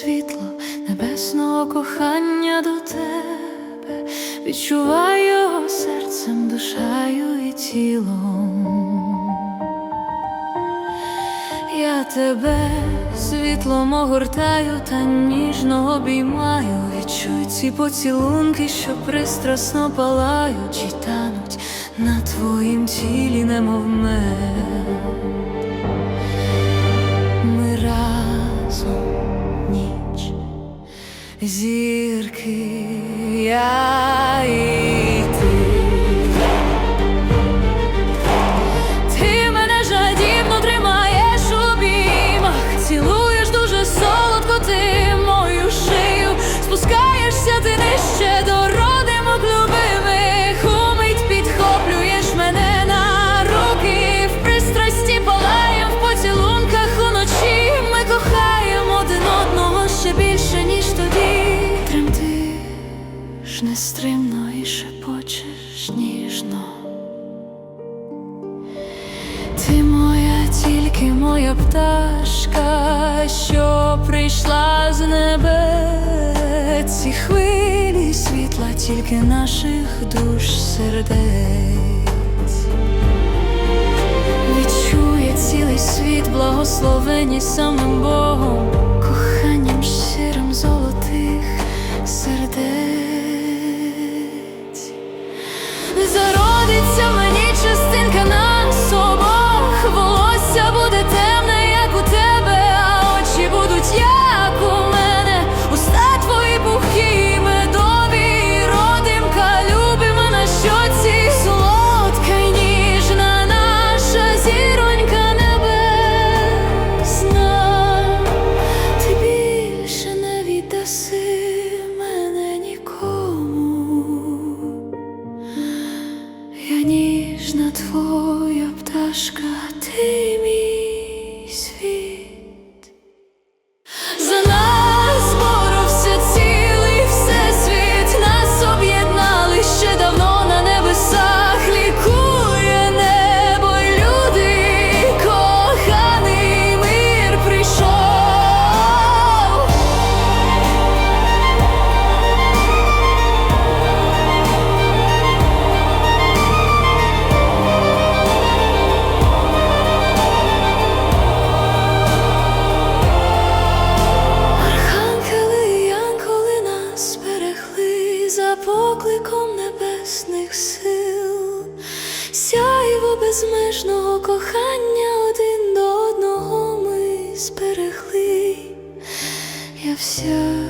світло небесного кохання до тебе, відчуваю його серцем, душею і тілом. Я тебе світлом огортаю та ніжно обіймаю. Відчуй ці поцілунки, що пристрасно палають і тануть на твоїм тілі, немов мед. Зірки, я тільки моя пташка, що прийшла з небес Ці хвилі світла, тільки наших душ сердець. Відчує цілий світ, благословені самим Богом, ніжна твоя пташка, ти мій безмежного кохання один до одного ми зберегли. Я вся